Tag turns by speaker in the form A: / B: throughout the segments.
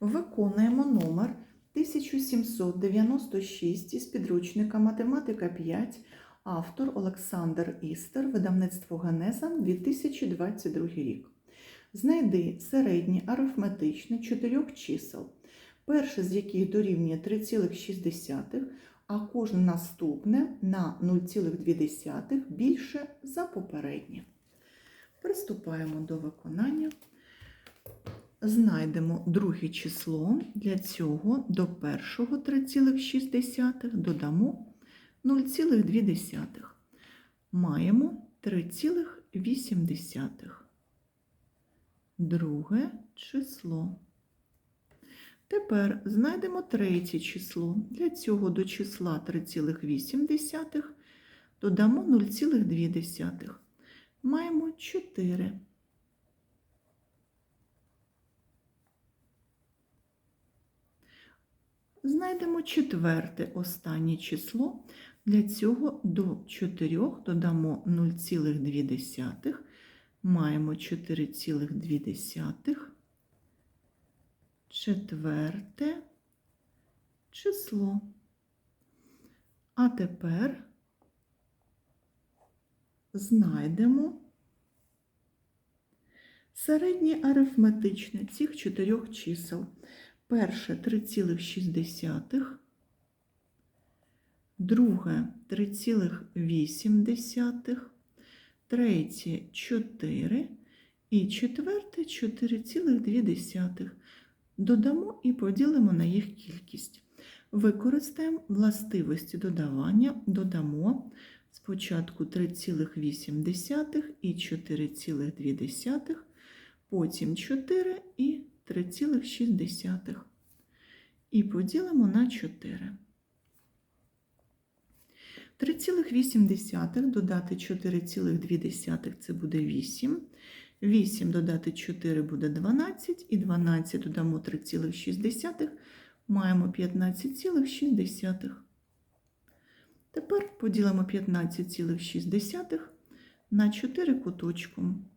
A: Виконуємо номер 1796 із підручника Математика 5, автор Олександр Істер, видавництво Генеза 2022 рік. Знайди середнє арифметичне чотирьох чисел, перше з яких дорівнює 3,6, а кожне наступне на 0,2 більше за попереднє. Приступаємо до виконання. Знайдемо друге число. Для цього до першого 3,6 додамо 0,2. Маємо 3,8. Друге число. Тепер знайдемо третє число. Для цього до числа 3,8 додамо 0,2. Маємо 4. Знайдемо четверте останнє число. Для цього до 4 додамо 0,2. Маємо 4,2. Четверте число. А тепер знайдемо середнє арифметичне цих чотирьох чисел. Перше 3,6, друге 3,8, третє 4 і четверте 4,2. Додамо і поділимо на їх кількість. Використаємо властивості додавання, додамо спочатку 3,8 і 4,2, потім 4 і 3,6. І поділимо на 4. 3,8 додати 4,2 це буде 8. 8 додати 4 буде 12, і 12 додамо 3,6, маємо 15,6. Тепер поділимо 15,6 на 4 куточком.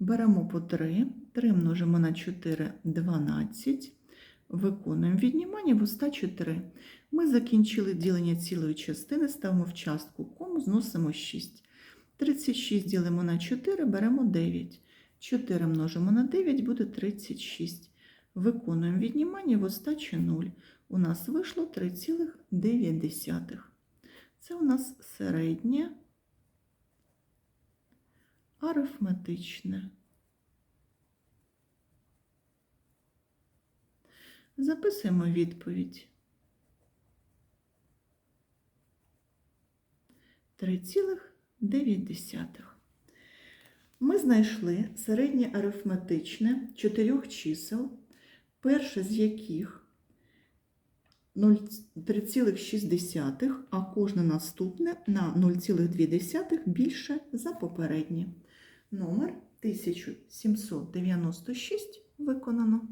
A: Беремо по 3, 3 множимо на 4 12. Виконуємо віднімання в оста 4. Ми закінчили ділення цілої частини, ставимо в частку кому, зносимо 6. 36 ділимо на 4, беремо 9. 4 множимо на 9 буде 36. Виконуємо віднімання в остачі 0. У нас вийшло 3,9. Це у нас середнє арифметичне. Записуємо відповідь. 3,9. Ми знайшли середнє арифметичне чотирьох чисел, перше з яких 3,6, а кожне наступне на 0,2 більше за попереднє. Номер 1796 виконано.